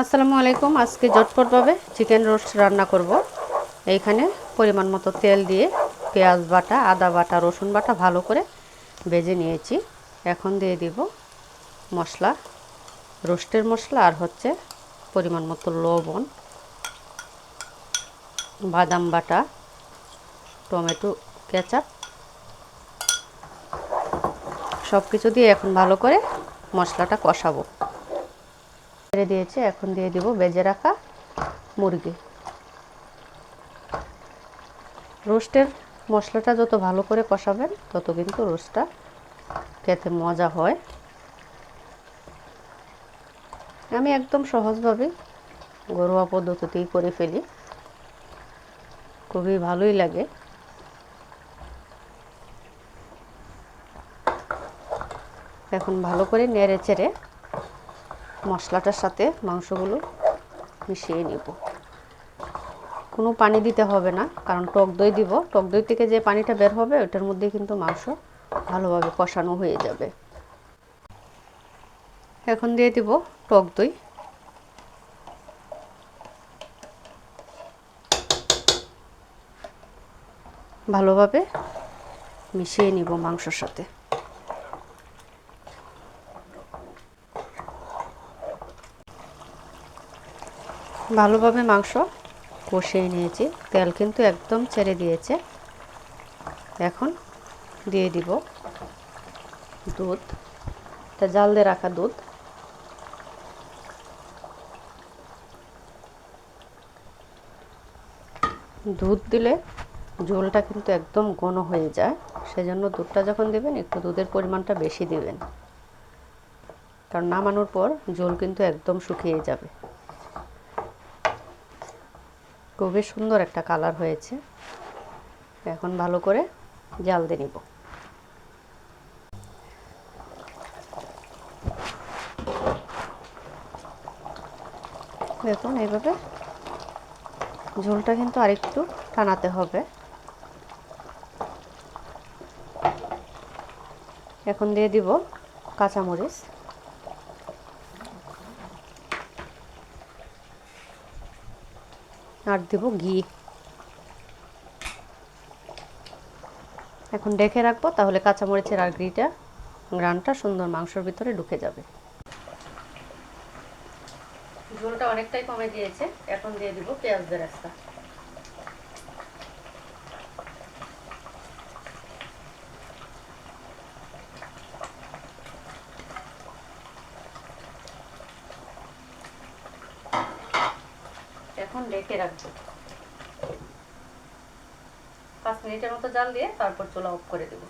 আসসালামু আলাইকুম। আজকে ঝটপটভাবে চিকেন রোস্ট রান্না করব। এইখানে পরিমাণ মতো তেল দিয়ে পেঁয়াজ বাটা, আদা বাটা, রসুন বাটা ভালো করে ভেজে নিয়েছি। এখন দিয়ে দিব মশলা, রোস্টের মশলা আর হচ্ছে পরিমাণ মতো লবণ, বাদাম বাটা, টমেটো কেচাপ সব কিছু দিয়ে এখন ভালো করে মশলাটা কষাবো। ছেড়ে দিয়েছে, এখন দিয়ে দিব বেজে রাখা মুরগি। রোস্টের মশলাটা যত ভালো করে কষাবেন, তত কিন্তু রোস্টটা খেতে মজা হয়। আমি একদম সহজভাবে ঘরোয়া পদ্ধতিতেই করে ফেলি। খুবই ভালোই লাগে। এখন ভালো করে নেড়ে চেড়ে মশলাটার সাথে মাংসগুলো মিশিয়ে নিব। কোনো পানি দিতে হবে না, কারণ টক দই দিব। টক দই থেকে যে পানিটা বের হবে, ওটার মধ্যে কিন্তু মাংস ভালোভাবে কষানো হয়ে যাবে। এখন দিয়ে দিব টক দই। ভালোভাবে মিশিয়ে নিব মাংসর সাথে। ভালোভাবে মাংস কষিয়ে নিয়েছি। তেল কিন্তু একদম ছেড়ে দিয়েছে। এখন দিয়ে দিব দুধ। এটা জাল দিয়ে রাখা দুধ। দুধ দিলে ঝোলটা কিন্তু একদম ঘন হয়ে যায়। সেজন্য দুধটা যখন দেবেন, একটু দুধের পরিমাণটা বেশি দিবেন। কারণ নামানোর পর ঝোল কিন্তু একদম শুকিয়ে যাবে। খুবই সুন্দর একটা কালার হয়েছে। এখন ভালো করে জাল দিয়ে নিব। দেখুন, এইভাবে ঝোলটা কিন্তু আরেকটু টানাতে হবে। এখন দিয়ে দিব কাঁচামরিচ। আর দেব ঘি। এখন ডেকে রাখব, তাহলে কাঁচামরিচের আর ঘিটা, গ্রানটা সুন্দর মাংসর ভিতরে ঢুকে যাবে। ঝোলটা অনেকটাই কমে গিয়েছে, এখন দিয়ে দিব পেঁয়াজ বেরেস্তা এখন ডেকে রাখব। পাঁচ মিনিটের মতো জাল দিয়ে তারপর চুলা অফ করে দেবো।